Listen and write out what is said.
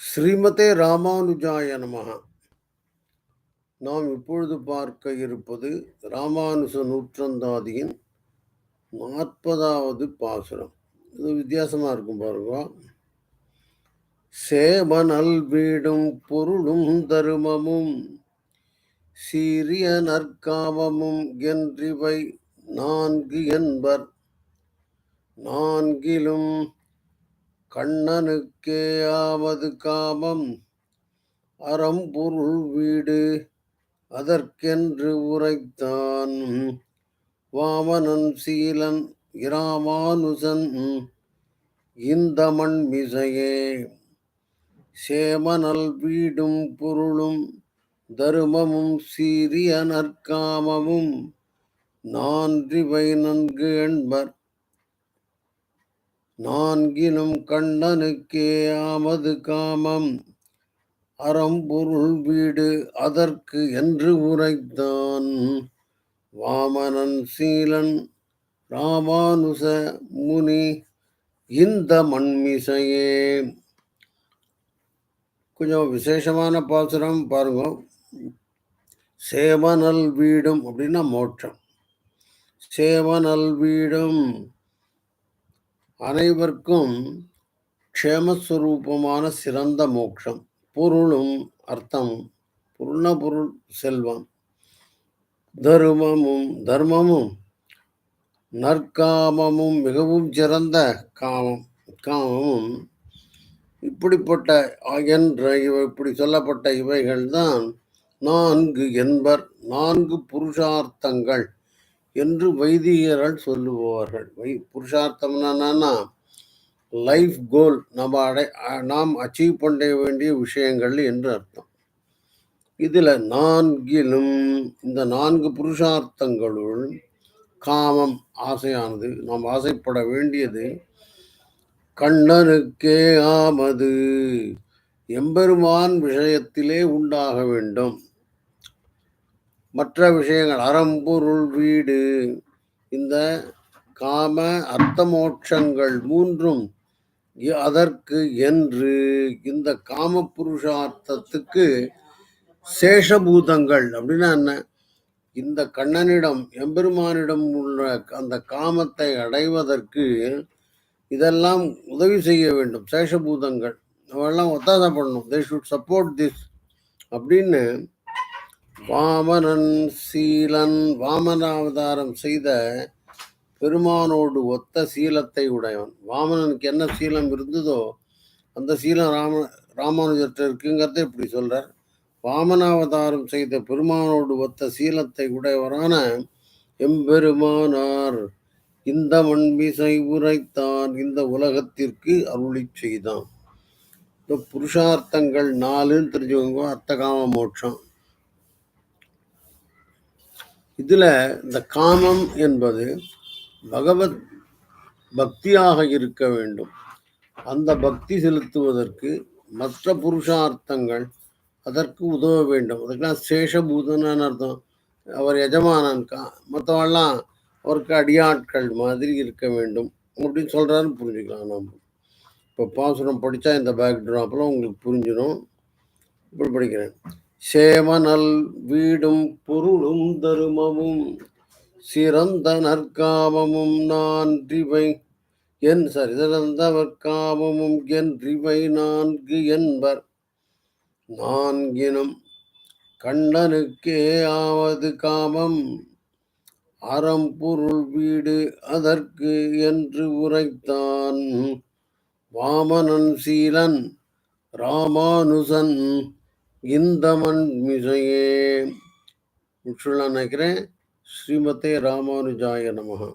ஸ்ரீமதே ராமானுஜாய நமகா நாம் இப்பொழுது பார்க்க இருப்பது ராமானுஜ நூற்றந்தாதியின் நாற்பதாவது பாசுரம். இது வித்தியாசமாக இருக்கும் பாருங்க சேமனல் வீடும் பொருளும் தருமமும் சீரிய நற்காமமும் என்றிவை நான்கு என்பர். நான்கிலும் கண்ணனுக்கே ஆவது காமம். அறம்பொருள் வீடு அதற்கென்று உரைத்தான். வாமனன் சீலன் இராமானுசன் இந்த மண் மிசையே சேமனல் வீடும் பொருளும் தருமமும் சீரிய நற்காமமும் நான்றிவை நன்கு என்பர் நான்கினும் கண்ணனுக்கே ஆமது காமம். அறம்பொருள் வீடு அதற்கு என்று உரைத்தான். வாமனன் சீலன் ராமானுச முனி இந்த மண்மிசையே. கொஞ்சம் விசேஷமான பாசுரம் பாருங்க. சேவனல் வீடும் அப்படின்னா மோட்சம். சேவனல் வீடும் அனைவருக்கும் க்ஷேமஸ்வரூபமான சிறந்த மோட்சம் பொருளும் அர்த்தம் பொருள்னா பொருள் செல்வம். தர்மமும் தர்மமும் நற்காமமும் மிகவும் சிறந்த காமம். காமமும் இப்படிப்பட்ட என்ற இவை இப்படி சொல்லப்பட்ட இவைகள் தான் நான்கு என்பர் நான்கு புருஷார்த்தங்கள். என்று வைதிகர்கள் சொல்லுவார்கள் வை புருஷார்த்தம்னா லைஃப் கோல் நம்ம அடை நாம் அச்சீவ் பண்ண வேண்டிய விஷயங்கள் என்று அர்த்தம். இதில் நான்கிலும் இந்த நான்கு புருஷார்த்தங்களுள் காமம் ஆசையானது. நாம் ஆசைப்பட வேண்டியது கண்ணனுக்கே ஆமது. எம்பெருமான் விஷயத்திலே உண்டாக வேண்டும். மற்ற விஷயங்கள் அறம்பொருள் வீடு இந்த காம அர்த்தமோட்சங்கள் மூன்றும் அதற்கு என்று இந்த காம புருஷார்த்தத்துக்கு சேஷபூதங்கள் அப்படின்னா என்ன? இந்த கண்ணனிடம் எம்பெருமானிடம் உள்ள அந்த காமத்தை அடைவதற்கு இதெல்லாம் உதவி செய்ய வேண்டும் சேஷபூதங்கள். அவெல்லாம் ஒத்தாசை பண்ணணும். தே ஷுட் சப்போர்ட் திஸ் அப்படின்னு வாமனன் சீலன் வாமனாவதாரம் செய்த பெருமானோடு ஒத்த சீலத்தை உடையவன். வாமனனுக்கு என்ன சீலம் இருந்ததோ அந்த சீலம் ராம ராமானுஜர்கிட்ட இருக்குங்கிறத இப்படி சொல்றார். வாமனாவதாரம் செய்த பெருமானோடு ஒத்த சீலத்தை உடையவரான எம்பெருமானார் இந்த மண்மிசை உரைத்தான் இந்த உலகத்திற்கு அருளி செய்தான். இந்த புருஷார்த்தங்கள் நாலுன்னு தெரிஞ்சுக்கோங்க அர்த்தகாம மோட்சம். இதில் இந்த காமம் என்பது பகவத் பக்தியாக இருக்க வேண்டும். அந்த பக்தி செலுத்துவதற்கு மற்ற புருஷார்த்தங்கள் அதற்கு உதவ வேண்டும். அதுக்கெல்லாம் சேஷபூதனான்னு அர்த்தம். அவர் எஜமானன் கா மற்றவெல்லாம் அவருக்கு அடியாட்கள் மாதிரி இருக்க வேண்டும். அப்படின்னு சொல்கிறாருன்னு புரிஞ்சுக்கலாம் நாம். இப்போ பாசுரம் படித்தா இந்த பேக்ட்ராப்பில் உங்களுக்கு புரிஞ்சிடும் இப்படி படிக்கிறேன். சேமனல் வீடும் பொருளும் தருமமும் சிறந்த நற்காமமும் நான்றிவை என் சரிதந்தவர்காமமும் சிறந்தவர் காமமும் என்றிவை நான்கு என்பர். நான்கினும் கண்ணனுக்கே ஆவது காமம். அறம்பொருள் வீடு அதற்கு என்று உரைத்தான். வாமனன் சீலன் ராமானுசன் இந்த மண் மிசையே நினைக்கிறேன். ஸ்ரீமதே ராமானுஜாய நமகா